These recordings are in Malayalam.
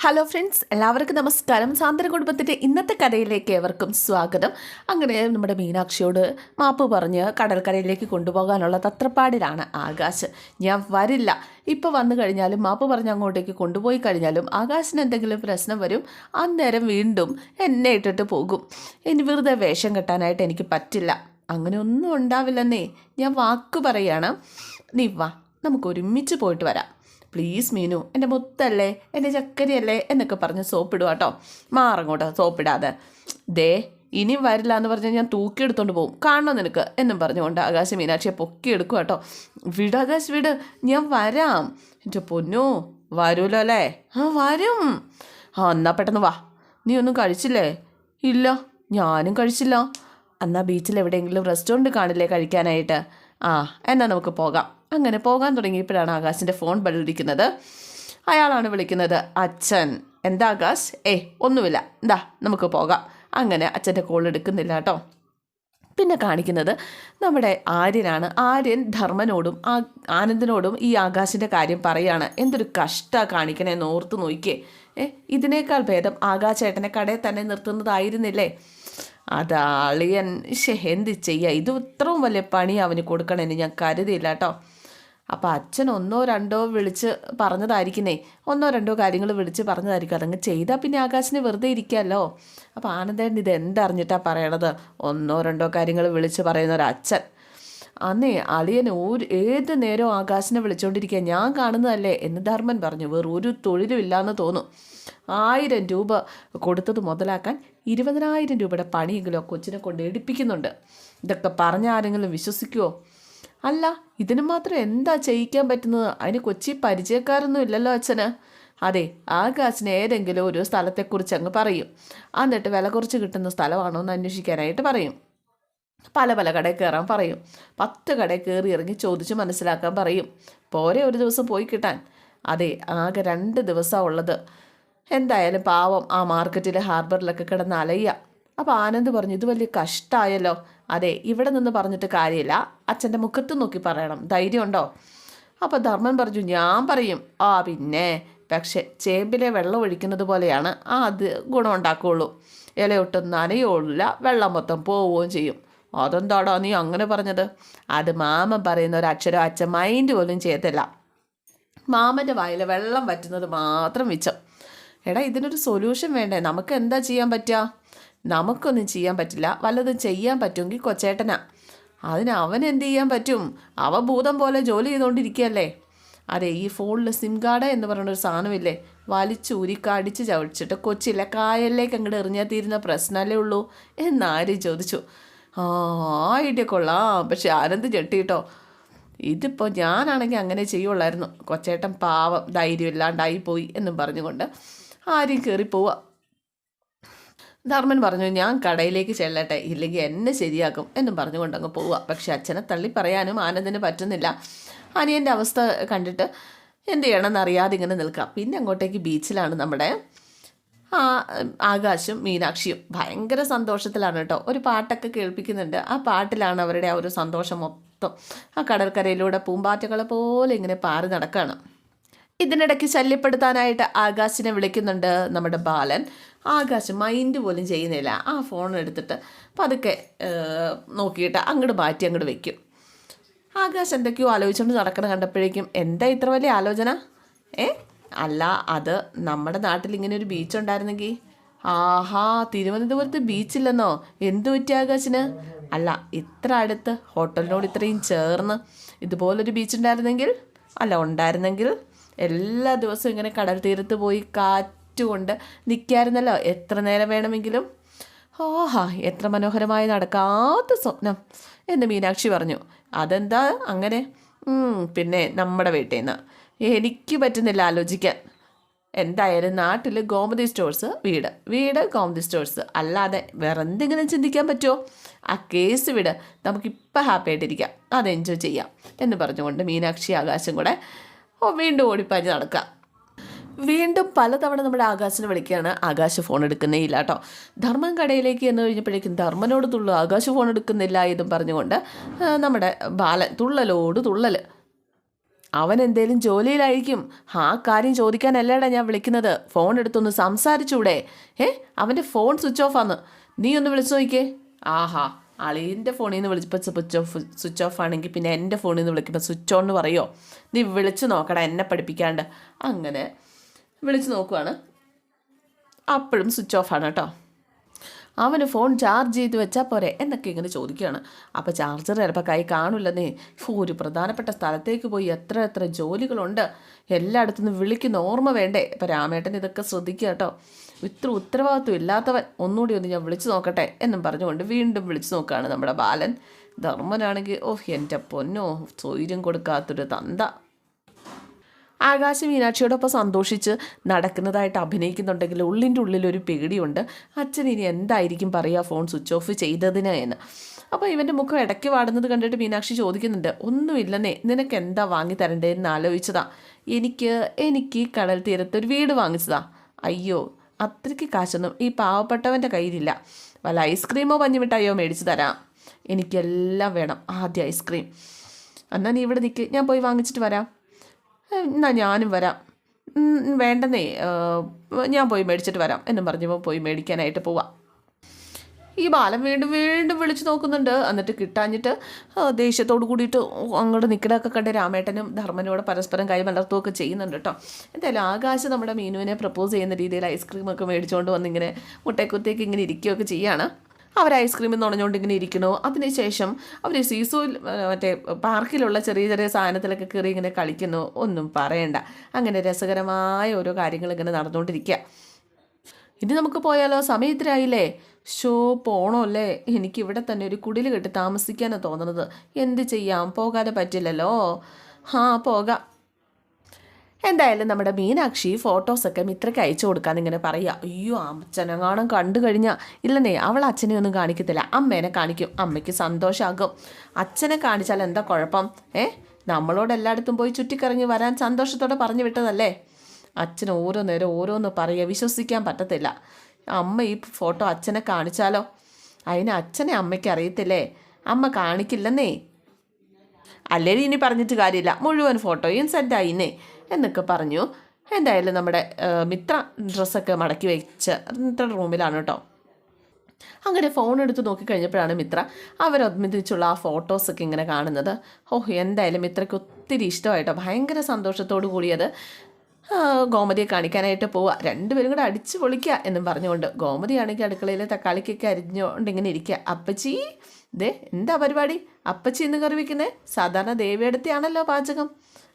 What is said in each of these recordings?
ഹലോ ഫ്രണ്ട്സ് എല്ലാവർക്കും നമസ്കാരം. സാന്ദ്ര കുടുംബത്തിന്റെ ഇന്നത്തെ കഥയിലേക്ക് ഏവർക്കും സ്വാഗതം. അങ്ങനെ നമ്മുടെ മീനാക്ഷിയോട് മാപ്പ് പറഞ്ഞ് കടൽക്കരയിലേക്ക് കൊണ്ടുപോകാനുള്ള തത്രപ്പാടിലാണ് ആകാശ്. ഞാൻ വരില്ല. ഇപ്പോൾ വന്നു കഴിഞ്ഞാലും മാപ്പ് പറഞ്ഞ് അങ്ങോട്ടേക്ക് കൊണ്ടുപോയി കഴിഞ്ഞാലും ആകാശിന് എന്തെങ്കിലും പ്രശ്നം വരും അന്നേരം വീണ്ടും എന്നെ ഇട്ടിട്ട് പോകും. ഇനി വെറുതെ വേഷം കെട്ടാനായിട്ട് എനിക്ക് പറ്റില്ല. അങ്ങനെ ഒന്നും ഉണ്ടാവില്ലെന്നേ ഞാൻ വാക്ക് പറയാണ്. നീ വാ നമുക്ക് ഒരുമിച്ച് പോയിട്ട് വരാം. പ്ലീസ് മീനു എന്റെ മുത്തല്ലേ എന്റെ ചക്കരിയല്ലേ എന്നൊക്കെ പറഞ്ഞ് സോപ്പിടുക കേട്ടോ മാറങ്ങോട്ടോ സോപ്പിടാതെ. ദേ ഇനി വരില്ല എന്ന് പറഞ്ഞാൽ ഞാൻ തൂക്കിയെടുത്തോണ്ട് പോകും കാണണം നിനക്ക്? എന്നും പറഞ്ഞുകൊണ്ട് ആകാശ മീനാക്ഷിയെ പൊക്കിയെടുക്കുക കേട്ടോ വിട് ആകാശ് വിട്. ഞാൻ വരാം. എന്റെ പൊന്നു വരൂലോ അല്ലേ? ആ വരും. ആ എന്നാ പെട്ടെന്ന് വാ. നീ ഒന്നും കഴിച്ചില്ലേ? ഇല്ല ഞാനും കഴിച്ചില്ല. എന്നാൽ ബീച്ചിൽ എവിടെയെങ്കിലും റെസ്റ്റോറന്റ് കാണില്ലേ കഴിക്കാനായിട്ട്? ആ എന്നാൽ നമുക്ക് പോകാം. അങ്ങനെ പോകാൻ തുടങ്ങിയപ്പോഴാണ് ആകാശിന്റെ ഫോൺ ബെല്ലടിക്കുന്നത്. അയാളാണ് വിളിക്കുന്നത് അച്ഛൻ. എന്താ ആകാശ്? ഏ ഒന്നുമില്ല. എന്താ നമുക്ക് പോകാം. അങ്ങനെ അച്ഛന്റെ കോൾ എടുക്കുന്നില്ല കേട്ടോ. പിന്നെ കാണിക്കുന്നത് നമ്മുടെ ആര്യനാണ്. ആര്യൻ ധർമ്മനോടും ആ ആനന്ദിനോടും ഈ ആകാശിന്റെ കാര്യം പറയാണ്. എന്തൊരു കഷ്ട കാണിക്കണേന്ന് ഓർത്ത് നോക്കിയേ. ഏ ഇതിനേക്കാൾ ഭേദം ആകാശേട്ടനെ കടയിൽ തന്നെ നിർത്തുന്നതായിരുന്നില്ലേ? അത് അളിയൻ. ശേ എന്ത് ചെയ്യുക ഇത് ഇത്രയും വലിയ പണി അവന് കൊടുക്കണമെന്ന് ഞാൻ കരുതിയില്ല കേട്ടോ. അപ്പോൾ അച്ഛൻ ഒന്നോ രണ്ടോ വിളിച്ച് പറഞ്ഞതായിരിക്കുന്നേ. ഒന്നോ രണ്ടോ കാര്യങ്ങൾ വിളിച്ച് പറഞ്ഞതായിരിക്കും. അതങ്ങ് ചെയ്താൽ പിന്നെ ആകാശിന് വെറുതെ ഇരിക്കാമല്ലോ അപ്പോൾ ആനന്ദേട്ടൻ ഇത് എന്തറിഞ്ഞിട്ടാണ് പറയണത്? ഒന്നോ രണ്ടോ കാര്യങ്ങൾ വിളിച്ച് പറയുന്ന ഒരു അച്ഛൻ. അന്നേ അളിയൻ ഒരു ഏത് നേരവും ആകാശിനെ വിളിച്ചുകൊണ്ടിരിക്കുക ഞാൻ കാണുന്നതല്ലേ എന്ന് ധർമ്മൻ പറഞ്ഞു. വേറെ ഒരു തൊഴിലും ഇല്ലയെന്ന് തോന്നും. ആയിരം രൂപ കൊടുത്തത് മുതലാക്കാൻ ഇരുപതിനായിരം രൂപയുടെ പണിയെങ്കിലും കൊച്ചിനെ കൊണ്ട് എടുപ്പിക്കുന്നുണ്ട്. ഇതൊക്കെ പറഞ്ഞ ആരെങ്കിലും വിശ്വസിക്കുമോ അല്ല ഇതിന് മാത്രം എന്താ ചെയ്യിക്കാൻ പറ്റുന്നത്? അതിന് കൊച്ചി പരിചയക്കാരൊന്നും ഇല്ലല്ലോ അച്ഛന്. അതെ ആകാശിന് ഏതെങ്കിലും ഒരു സ്ഥലത്തെക്കുറിച്ച് അങ്ങ് പറയും. എന്നിട്ട് വില കുറച്ച് കിട്ടുന്ന സ്ഥലമാണോ എന്ന് അന്വേഷിക്കാനായിട്ട് പറയും. പല പല കടയിൽ കയറാൻ പറയും. പത്ത് കടയിൽ കയറി ഇറങ്ങി ചോദിച്ച് മനസ്സിലാക്കാൻ പറയും. പോരെ ഒരു ദിവസം പോയി കിട്ടാൻ. അതെ ആകെ രണ്ട് ദിവസമാണ് ഉള്ളത്. എന്തായാലും പാവം ആ മാർക്കറ്റിലെ ഹാർബറിലൊക്കെ കിടന്ന് അലയ്യ. അപ്പോൾ ആനന്ദ് പറഞ്ഞു ഇത് വലിയ കഷ്ടമായല്ലോ അതെ ഇവിടെ നിന്ന് പറഞ്ഞിട്ട് കാര്യമില്ല. അച്ഛന്റെ മുഖത്ത് നോക്കി പറയണം. ധൈര്യമുണ്ടോ? അപ്പോൾ ധർമ്മൻ പറഞ്ഞു ഞാൻ പറയും. ആ പിന്നെ പക്ഷെ ചേമ്പിലെ വെള്ളം ഒഴിക്കുന്നത് പോലെയാണ്. ആ അത് ഗുണമുണ്ടാക്കുകയുള്ളൂ ഇലയൊട്ടും നനയുള്ള വെള്ളം മൊത്തം പോവുകയും ചെയ്യും. അതെന്താടാ നീ അങ്ങനെ പറഞ്ഞത്? അത് മാമൻ പറയുന്ന ഒരു അക്ഷരം അച്ഛൻ മൈൻഡ് പോലും ചെയ്യത്തില്ല. മാമന്റെ വായിൽ വെള്ളം വറ്റുന്നത് മാത്രം മിച്ചം. എടാ ഇതിനൊരു സൊല്യൂഷൻ വേണ്ടേ? നമുക്ക് എന്താ ചെയ്യാൻ പറ്റുക നമുക്കൊന്നും ചെയ്യാൻ പറ്റില്ല. വല്ലതും ചെയ്യാൻ പറ്റുമെങ്കിൽ കൊച്ചേട്ടനാ. അതിന് അവൻ എന്ത് ചെയ്യാൻ പറ്റും? അവ ഭൂതം പോലെ ജോലി ചെയ്തുകൊണ്ടിരിക്കുകയല്ലേ അതെ ഈ ഫോണിൽ സിം കാർഡ് എന്ന് പറയുന്നൊരു സാധനമില്ലേ? വലിച്ചൂരി കടിച്ച് ചവിടിച്ചിട്ട് കൊച്ചിയിലെ കായലിലേക്ക് അങ്ങോട്ട് എറിഞ്ഞാൽ തീരുന്ന പ്രശ്നമല്ലേ ഉള്ളൂ? എന്നാരും ചോദിച്ചു. ആ ഐഡിയ കൊള്ളാം. പക്ഷെ ആനന്ദ് ചെട്ടിട്ടോ ഇതിപ്പോൾ ഞാനാണെങ്കിൽ അങ്ങനെ ചെയ്യുള്ളായിരുന്നു. കൊച്ചേട്ടൻ പാവം ധൈര്യം ഇല്ലാണ്ടായി പോയി എന്നും പറഞ്ഞുകൊണ്ട് ആരും കയറി പോവുക ധർമ്മൻ പറഞ്ഞു ഞാൻ കടയിലേക്ക് ചെല്ലട്ടെ ഇല്ലെങ്കിൽ എന്നെ ശരിയാക്കും എന്നും പറഞ്ഞുകൊണ്ട് അങ്ങ് പോവുക. പക്ഷെ അച്ഛനെ തള്ളി പറയാനും ആനന്ദിന് പറ്റുന്നില്ല. അനിയന്റെ അവസ്ഥ കണ്ടിട്ട് എന്ത് ചെയ്യണമെന്ന് അറിയാതെ ഇങ്ങനെ നിൽക്കാം. പിന്നെ അങ്ങോട്ടേക്ക് ബീച്ചിലാണ് നമ്മുടെ ആ ആകാശും മീനാക്ഷിയും. ഭയങ്കര സന്തോഷത്തിലാണ് കേട്ടോ. ഒരു പാട്ടൊക്കെ കേൾപ്പിക്കുന്നുണ്ട്. ആ പാട്ടിലാണ് അവരുടെ ആ ഒരു സന്തോഷം മൊത്തം. ആ കടൽക്കരയിലൂടെ പൂമ്പാറ്റകളെ പോലെ ഇങ്ങനെ പാറി നടക്കുകയാണ് ഇതിനിടയ്ക്ക് ശല്യപ്പെടുത്താനായിട്ട് ആകാശിനെ വിളിക്കുന്നുണ്ട് നമ്മുടെ ബാലൻ. ആകാശ് മൈൻഡ് പോലും ചെയ്യുന്നില്ല. ആ ഫോൺ എടുത്തിട്ട് പതുക്കെ നോക്കിയിട്ട് അങ്ങോട്ട് മാറ്റി അങ്ങോട്ട് വെക്കും. ആകാശ് എന്തൊക്കെയോ ആലോചിച്ചുകൊണ്ട് നടക്കണം കണ്ടപ്പോഴേക്കും എന്താ ഇത്ര വലിയ ആലോചന? ഏ? അല്ല അത് നമ്മുടെ നാട്ടിൽ ഇങ്ങനെ ഒരു ബീച്ച് ഉണ്ടായിരുന്നെങ്കിൽ ആഹാ തിരുവനന്തപുരത്ത് ബീച്ചില്ലെന്നോ എന്തു പറ്റി ആകാശിന്? അല്ല ഇത്ര അടുത്ത് ഹോട്ടലിനോട് ഇത്രയും ചേർന്ന് ഇതുപോലൊരു ബീച്ച് ഉണ്ടായിരുന്നെങ്കിൽ? അല്ല ഉണ്ടായിരുന്നെങ്കിൽ എല്ലാ ദിവസവും ഇങ്ങനെ കടൽ തീരത്ത് പോയി കാറ്റുകൊണ്ട് നിൽക്കായിരുന്നല്ലോ എത്ര നേരം വേണമെങ്കിലും? ഓഹാ എത്ര മനോഹരമായി നടക്കാത്ത സ്വപ്നം എന്ന് മീനാക്ഷി പറഞ്ഞു. അതെന്താ അങ്ങനെ? പിന്നെ നമ്മുടെ വീട്ടിൽ നിന്ന് എനിക്ക് പറ്റുന്നില്ല ആലോചിക്കാൻ. എന്തായാലും നാട്ടിൽ ഗോമതി സ്റ്റോഴ്സ് വീട്. വീട് ഗോമതി സ്റ്റോഴ്സ്. അല്ലാതെ വേറെ എന്തെങ്കിലും ചിന്തിക്കാൻ പറ്റുമോ ആ കേസ് വിട്. നമുക്കിപ്പോൾ ഹാപ്പി ആയിട്ടിരിക്കാം അത് എൻജോയ് ചെയ്യാം എന്ന് പറഞ്ഞുകൊണ്ട് മീനാക്ഷി ആകാശം കൂടെ വീണ്ടും ഓടിപ്പാഞ്ഞ് നടക്കുക വീണ്ടും പലതവണ നമ്മുടെ ആകാശിനെ വിളിക്കുകയാണ് ആകാശ് ഫോൺ എടുക്കുന്നേ ഇല്ല കേട്ടോ ധർമ്മൻ കടയിലേക്ക് എന്ന് കഴിഞ്ഞപ്പോഴേക്കും ധർമ്മനോട് തുള്ളു ആകാശ് ഫോൺ എടുക്കുന്നില്ല എന്നും പറഞ്ഞുകൊണ്ട് നമ്മുടെ ബാലൻ തുള്ളലോട് തുള്ളൽ അവൻ എന്തേലും ജോലിയിലായിരിക്കും. ആ കാര്യം ചോദിക്കാനല്ലേടാ ഞാൻ വിളിക്കുന്നത്. ഫോൺ എടുത്തൊന്ന് സംസാരിച്ചൂടെ. ഏ അവന്റെ ഫോൺ സ്വിച്ച് ഓഫ് നീ ഒന്ന് വിളിച്ചു നോക്കിയേ. ആഹാ. അളിയന്റെ ഫോണിൽ നിന്ന് വിളിച്ചപ്പോൾ സ്വിച്ച് ഓഫ് സ്വിച്ച് ഓഫ് ആണെങ്കിൽ പിന്നെ എന്റെ ഫോണിൽ നിന്ന് വിളിക്കുമ്പോൾ സ്വിച്ച് ഓൺ എന്ന് പറയുമോ നീ വിളിച്ചു നോക്കടാ എന്നെ പഠിപ്പിക്കാണ്ട്. അങ്ങനെ വിളിച്ചു നോക്കുവാണ്. അപ്പോഴും സ്വിച്ച് ഓഫ് ആണ് കേട്ടോ. അവന് ഫോൺ ചാർജ് ചെയ്ത് വെച്ചാൽ പോരെ? എന്നൊക്കെ ഇങ്ങനെ ചോദിക്കുകയാണ്. അപ്പോൾ ചാർജർ ചിലപ്പോൾ കൈ കാണില്ലെന്നേ. ഒരു പ്രധാനപ്പെട്ട സ്ഥലത്തേക്ക് പോയി എത്ര എത്ര ജോലികളുണ്ട്. എല്ലായിടത്തു നിന്ന് വിളിക്കുന്ന ഓർമ്മ വേണ്ടേ? ഇപ്പോൾ രാമേട്ടൻ ഇതൊക്കെ ശ്രദ്ധിക്കുക കേട്ടോ. ഇത്ര ഉത്തരവാദിത്വം ഇല്ലാത്തവൻ ഒന്നുകൂടി ഒന്ന് ഞാൻ വിളിച്ചു നോക്കട്ടെ എന്നും പറഞ്ഞുകൊണ്ട് വീണ്ടും വിളിച്ചു നോക്കുകയാണ് നമ്മുടെ ബാലൻ. ധർമ്മനാണെങ്കിൽ ഓഹ് എന്റെ പൊന്നോ സ്വൈര്യം കൊടുക്കാത്തൊരു തന്ത. ആകാശ മീനാക്ഷിയോടൊപ്പം സന്തോഷിച്ച് നടക്കുന്നതായിട്ട് അഭിനയിക്കുന്നുണ്ടെങ്കിൽ ഉള്ളിന്റെ ഉള്ളിലൊരു പേടിയുണ്ട്. അച്ഛൻ ഇനി എന്തായിരിക്കും പറയുക ഫോൺ സ്വിച്ച് ഓഫ് ചെയ്തതിന് എന്ന്. അപ്പോൾ ഇവന്റെ മുഖം ഇടയ്ക്ക് വാടുന്നത് കണ്ടിട്ട് മീനാക്ഷി ചോദിക്കുന്നുണ്ട് ഒന്നുമില്ലെന്നേ നിനക്ക് എന്താ വാങ്ങി തരണ്ടേന്ന് ആലോചിച്ചതാ? എനിക്ക് എനിക്ക് കടൽ തീരത്ത് ഒരു വീട് വാങ്ങിച്ചതാ. അയ്യോ അത്രയ്ക്ക് കാശൊന്നും ഈ പാവപ്പെട്ടവന്റെ കയ്യിലില്ല. വല്ല ഐസ്ക്രീമോ പഞ്ഞുമിട്ടായോ മേടിച്ച് തരാം. എനിക്കെല്ലാം വേണം ആദ്യം ഐസ്ക്രീം എന്നാൽ നീ ഇവിടെ നിൽക്ക് ഞാൻ പോയി വാങ്ങിച്ചിട്ട് വരാം. എന്നാ ഞാനും വരാം. വേണ്ടെന്നേ. ഞാൻ പോയി മേടിച്ചിട്ട് വരാം. എന്നും പറഞ്ഞപ്പോൾ പോയി മേടിക്കാനായിട്ട് പോവാം. ഈ ബാലൻ വീണ്ടും വീണ്ടും വിളിച്ചു നോക്കുന്നുണ്ട്. എന്നിട്ട് കിട്ടാഞ്ഞിട്ട് ദേഷ്യത്തോട് കൂടിയിട്ട് അങ്ങോട്ട് നിൽക്കണമൊക്കെ കണ്ട് രാമേട്ടനും ധർമ്മനോട് പരസ്പരം കൈ മലർത്തുകയൊക്കെ ചെയ്യുന്നുണ്ട് കേട്ടോ. എന്തായാലും ആകാശ് നമ്മുടെ മീനുവിനെ പ്രപ്പോസ് ചെയ്യുന്ന രീതിയിൽ ഐസ്ക്രീമൊക്കെ മേടിച്ചുകൊണ്ട് വന്നിങ്ങനെ മുട്ടക്കുത്തേക്ക് ഇങ്ങനെ ഇരിക്കുകയൊക്കെ ചെയ്യാണ്. അവർ ഐസ്ക്രീമിൽ നുണഞ്ഞുകൊണ്ട് ഇങ്ങനെ ഇരിക്കണു. അതിനുശേഷം അവർ സീസോയിൽ മറ്റേ പാർക്കിലുള്ള ചെറിയ ചെറിയ സാധനത്തിലൊക്കെ കയറി ഇങ്ങനെ കളിക്കുന്നു. ഒന്നും പറയണ്ട. അങ്ങനെ രസകരമായ ഓരോ കാര്യങ്ങൾ ഇങ്ങനെ നടന്നുകൊണ്ടിരിക്കുക ഇനി നമുക്ക് പോയാലോ? സമയം ഇത്രയായില്ലേ? ഷോ പോണോ അല്ലേ? എനിക്കിവിടെ തന്നെ ഒരു കുടിൽ കെട്ടി താമസിക്കാനാണ് തോന്നുന്നത് എന്ത് ചെയ്യാം? പോകാതെ പറ്റില്ലല്ലോ? ആ പോകാം. എന്തായാലും നമ്മുടെ മീനാക്ഷി ഫോട്ടോസൊക്കെ മിത്രയ്ക്ക് അയച്ചു കൊടുക്കാന്ന് ഇങ്ങനെ പറയുക. അയ്യോ അച്ഛനെങ്ങാനും കണ്ടു കഴിഞ്ഞാൽ ഇല്ലെന്നേ അവൾ അച്ഛനെ ഒന്നും കാണിക്കത്തില്ല. അമ്മേനെ കാണിക്കും. അമ്മയ്ക്ക് സന്തോഷമാകും അച്ഛനെ കാണിച്ചാൽ എന്താ കുഴപ്പം? ഏ? നമ്മളോട് എല്ലായിടത്തും പോയി ചുറ്റിക്കറങ്ങി വരാൻ സന്തോഷത്തോടെ പറഞ്ഞു വിട്ടതല്ലേ? അച്ഛൻ ഓരോ നേരം ഓരോന്ന് പറയുക. വിശ്വസിക്കാൻ പറ്റത്തില്ല. അമ്മ ഈ ഫോട്ടോ അച്ഛനെ കാണിച്ചാലോ? അതിന് അച്ഛനെ അമ്മയ്ക്ക് അറിയത്തില്ലേ? അമ്മ കാണിക്കില്ലെന്നേ. അല്ലേ ഇനി പറഞ്ഞിട്ട് കാര്യമില്ല. മുഴുവൻ ഫോട്ടോയും സെൻഡായിന്നേ. എന്നൊക്കെ പറഞ്ഞു. എന്തായാലും നമ്മുടെ മിത്ര ഡ്രസ്സൊക്കെ മടക്കി വെച്ച് മിത്ര റൂമിലാണ് കേട്ടോ അങ്ങനെ ഫോൺ എടുത്ത് നോക്കിക്കഴിഞ്ഞപ്പോഴാണ് മിത്ര അവരൊന്നിച്ചുള്ള ആ ഫോട്ടോസൊക്കെ ഇങ്ങനെ കാണുന്നത്. ഓ എന്തായാലും മിത്രയ്ക്ക് ഒത്തിരി ഇഷ്ടമായിട്ടോ. ഭയങ്കര സന്തോഷത്തോടു കൂടിയത് ഗോമതിയെ കാണിക്കാനായിട്ട് പോവുക. രണ്ടുപേരും കൂടെ അടിച്ച് പൊളിക്കുക എന്നും പറഞ്ഞുകൊണ്ട് ഗോമതിയാണെങ്കിൽ അടുക്കളയിൽ തക്കാളിക്കൊക്കെ അരിഞ്ഞുകൊണ്ട് ഇങ്ങനെ ഇരിക്കുക. അപ്പച്ചി ദേ എന്താ പരിപാടി? അപ്പച്ചി എന്ന് കറി വയ്ക്കുന്നത് സാധാരണ ദേവിയടുത്തെയാണല്ലോ പാചകം.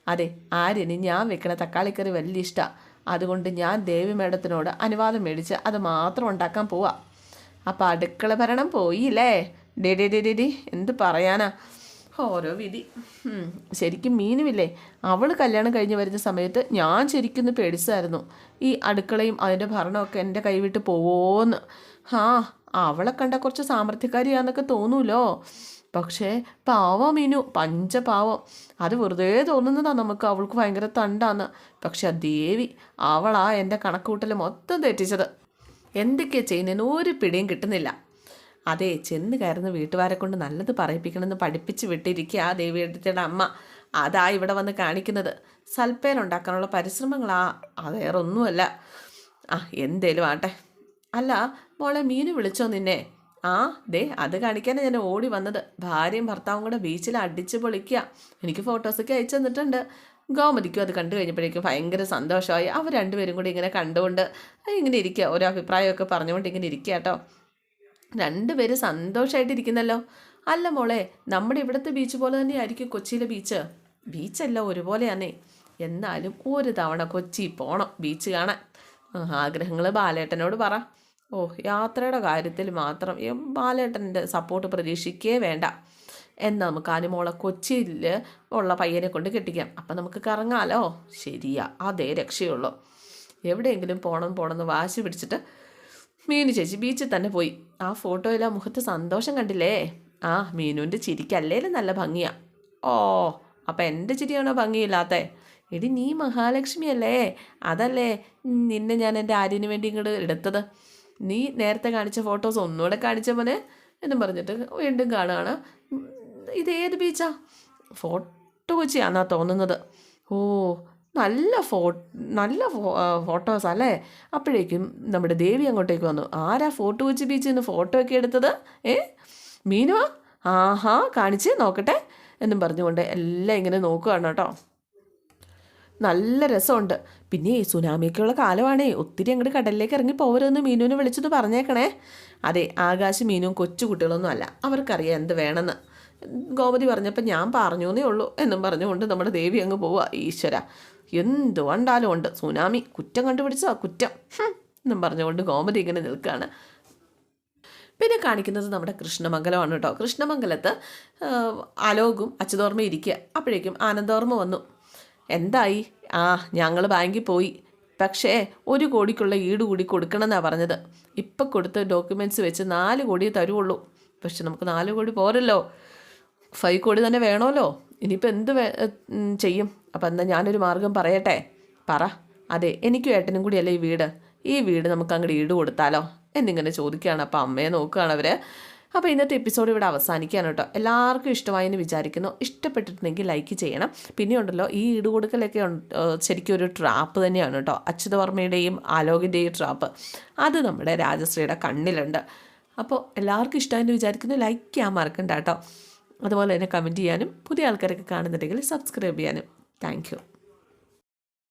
അതെ ആര്യന് ഞാൻ വെക്കണ തക്കാളിക്കറി വലിയ ഇഷ്ടമാണ് അതുകൊണ്ട് ഞാൻ ദേവി മേഡത്തിനോട് അനുവാദം മേടിച്ച് അത് മാത്രം ഉണ്ടാക്കാൻ പോവാ. അപ്പം അടുക്കള ഭരണം പോയില്ലേ ഡേ ഡേ ഡി എന്ത് പറയാനാ? ഓരോ വിധി. ശരിക്കും മീനുമില്ലേ? അവൾ കല്യാണം കഴിഞ്ഞ് വരുന്ന സമയത്ത് ഞാൻ ശരിക്കും പേടിച്ചായിരുന്നു. ഈ അടുക്കളയും അതിന്റെ ഭരണമൊക്കെ എന്റെ കൈവിട്ട് പോവോന്ന്. ആ അവളെ കണ്ട കുറച്ച് സാമർഥ്യക്കാരിയാന്നൊക്കെ തോന്നൂലോ? പക്ഷേ പാവം മീനു പഞ്ചപാവം. അത് വെറുതെ തോന്നുന്നതാണ് നമുക്ക്. അവൾക്ക് ഭയങ്കര തണ്ടാന്ന്. പക്ഷെ ആ ദേവി അവളാ എന്റെ കണക്കൂട്ടൽ മൊത്തം തെറ്റിച്ചത്. എന്തൊക്കെയാ ചെയ്യുന്നതിന് ഒരു പിടിയും കിട്ടുന്നില്ല. അതെ ചെന്ന് കയറുന്ന വീട്ടുകാരെ കൊണ്ട് നല്ലത് പറയിപ്പിക്കണമെന്ന് പഠിപ്പിച്ച് വിട്ടിരിക്കുക ആ ദേവിയുടെ അമ്മ. അതാ ഇവിടെ വന്ന് കാണിക്കുന്നത്. സൽപ്പേരുണ്ടാക്കാനുള്ള പരിശ്രമങ്ങളാ. അത് വേറെ ആ എന്തേലും ആട്ടെ. അല്ല മോളെ മീന് വിളിച്ചോ നിന്നെ? ആ ദേ അത് കാണിക്കാനാണ് ഞാൻ ഓടി വന്നത്. ഭാര്യയും ഭർത്താവും കൂടെ ബീച്ചിൽ അടിച്ച് പൊളിക്കുക എനിക്ക് ഫോട്ടോസൊക്കെ അയച്ചു തന്നിട്ടുണ്ട്. ഗോമതിക്കും അത് കണ്ടു കഴിഞ്ഞപ്പോഴേക്കും ഭയങ്കര സന്തോഷമായി. അവർ രണ്ടുപേരും കൂടി ഇങ്ങനെ കണ്ടുകൊണ്ട് ഇങ്ങനെ ഇരിക്കുക ഓരോ അഭിപ്രായമൊക്കെ പറഞ്ഞുകൊണ്ട് ഇങ്ങനെ ഇരിക്കുക കേട്ടോ. രണ്ടുപേരും സന്തോഷമായിട്ടിരിക്കുന്നല്ലോ അല്ല മോളെ നമ്മുടെ ഇവിടുത്തെ ബീച്ച് പോലെ തന്നെ ആയിരിക്കും കൊച്ചിയിലെ ബീച്ച് ബീച്ചല്ല ഒരുപോലെയാണേ എന്നാലും ഒരു തവണ കൊച്ചി പോണം ബീച്ച് കാണാൻ. ആഗ്രഹങ്ങൾ ബാലേട്ടനോട് പറ. ഓ യാത്രയുടെ കാര്യത്തിൽ മാത്രം ബാലേട്ടന്റെ സപ്പോർട്ട് പ്രതീക്ഷിക്കേ വേണ്ട. എന്നാൽ നമുക്ക് മോളെ കൊച്ചിയിൽ ഉള്ള പയ്യനെ കൊണ്ട് കെട്ടിക്കാം. അപ്പം നമുക്ക് കറങ്ങാലോ? ശരിയാ അതേ രക്ഷയുള്ളൂ. എവിടെയെങ്കിലും പോണം പോണമെന്ന് വാശി പിടിച്ചിട്ട് മീനു ചേച്ചി ബീച്ചിൽ തന്നെ പോയി. ആ ഫോട്ടോയിൽ ആ മുഖത്ത് സന്തോഷം കണ്ടില്ലേ? ആ മീനുവിന്റെ ചിരിക്കല്ലേലും നല്ല ഭംഗിയാ. ഓ അപ്പം എന്റെ ചിരിയാണോ ഭംഗിയില്ലാത്തേ? എടി നീ മഹാലക്ഷ്മിയല്ലേ അതല്ലേ നിന്നെ ഞാൻ എന്റെ ആര്യന് വേണ്ടി ഇങ്ങോട്ട് എടുത്തത്? നീ നേരത്തെ കാണിച്ച ഫോട്ടോസ് ഒന്നുകൂടെ കാണിച്ച പോലെ എന്നും പറഞ്ഞിട്ട് വീണ്ടും കാണുകയാണ് ഇത് ഏത് ബീച്ചാ ഫോട്ടോ കൊച്ചിയാണെന്നാ തോന്നുന്നത്. ഓ നല്ല ഫോ നല്ല ഫോട്ടോസ് അല്ലേ? അപ്പോഴേക്കും നമ്മുടെ ദേവി അങ്ങോട്ടേക്ക് വന്നു. ആരാ ഫോട്ടോ വെച്ച് ബീച്ചിൽ നിന്ന് ഫോട്ടോ ഒക്കെ എടുത്തത്? ഏ? മീനുവാ? ആഹാ കാണിച്ച് നോക്കട്ടെ എന്നും പറഞ്ഞുകൊണ്ട് എല്ലാം ഇങ്ങനെ നോക്കുകയാണ് കേട്ടോ. നല്ല രസമുണ്ട്. പിന്നെ സുനാമിയൊക്കെയുള്ള കാലമാണേ. ഒത്തിരി അങ്ങോട്ട് കടലിലേക്ക് ഇറങ്ങി പോകരുതെന്ന് മീനുവിനെ വിളിച്ചത് പറഞ്ഞേക്കണേ. അതെ ആകാശ് മീനും കൊച്ചു കുട്ടികളൊന്നും അല്ല. അവർക്കറിയാം എന്ത് വേണമെന്ന്. ഗോപതി പറഞ്ഞപ്പോൾ ഞാൻ പറഞ്ഞു എന്നേ ഉള്ളൂ എന്നും പറഞ്ഞുകൊണ്ട് നമ്മുടെ ദേവി അങ്ങ് പോവുക ഈശ്വര. എന്തു കണ്ടാലും ഉണ്ട്. സുനാമി കുറ്റം കണ്ടുപിടിച്ചതാ കുറ്റം. എന്നും പറഞ്ഞുകൊണ്ട് ഗോമതി ഇങ്ങനെ നിൽക്കുകയാണ് പിന്നെ കാണിക്കുന്നത് നമ്മുടെ കൃഷ്ണമംഗലമാണ് കേട്ടോ. കൃഷ്ണമംഗലത്ത് അലോകും അച്യുതോർമ്മ ഇരിക്കുക അപ്പോഴേക്കും ആനന്ദോർമ്മ വന്നു. എന്തായി? ആ ഞങ്ങൾ ബാങ്കിൽ പോയി. പക്ഷേ ഒരു കോടിക്കുള്ള ഈട് കൂടി കൊടുക്കണമെന്നാണ് പറഞ്ഞത്. ഇപ്പം കൊടുത്ത ഡോക്യുമെന്റ്സ് വെച്ച് നാല് കോടി തരുള്ളൂ പക്ഷെ നമുക്ക് നാല് കോടി പോരല്ലോ. ഫൈവ് കോടി തന്നെ വേണമല്ലോ ഇനിയിപ്പോൾ എന്ത് ചെയ്യും? അപ്പം എന്നാൽ ഞാനൊരു മാർഗം പറയട്ടെ. പറ. അതെ എനിക്കും ഏട്ടനും കൂടിയല്ലേ ഈ വീട്. ഈ വീട് നമുക്ക് അങ്ങോട്ട് ഈട് കൊടുത്താലോ? എന്നിങ്ങനെ ചോദിക്കുകയാണ് അപ്പം അമ്മയെ നോക്കുകയാണ് അവർ അപ്പോൾ ഇന്നത്തെ എപ്പിസോഡ് ഇവിടെ അവസാനിക്കുകയാണ് കേട്ടോ. എല്ലാവർക്കും ഇഷ്ടമായെന്ന് വിചാരിക്കുന്നു. ഇഷ്ടപ്പെട്ടിട്ടുണ്ടെങ്കിൽ ലൈക്ക് ചെയ്യണം. പിന്നെ ഉണ്ടല്ലോ ഈ ഈട് കൊടുക്കലൊക്കെ ഉണ്ട്- ഏഹ് ശരിക്കും ഒരു ട്രാപ്പ് തന്നെയാണ് കേട്ടോ. അച്യുതവർമ്മയുടെയും ആലോകിന്റെയും ട്രാപ്പ് അത് നമ്മുടെ രാജശ്രീയുടെ കണ്ണിലുണ്ട്. അപ്പോൾ എല്ലാവർക്കും ഇഷ്ടമായെന്ന് വിചാരിക്കുന്നു. ലൈക്ക് ചെയ്യാൻ മറക്കണ്ട കേട്ടോ. അതുപോലെ തന്നെ കമന്റ് ചെയ്യാനും പുതിയ ആൾക്കാരൊക്കെ കാണുന്നുണ്ടെങ്കിൽ സബ്സ്ക്രൈബ് ചെയ്യാനും. താങ്ക്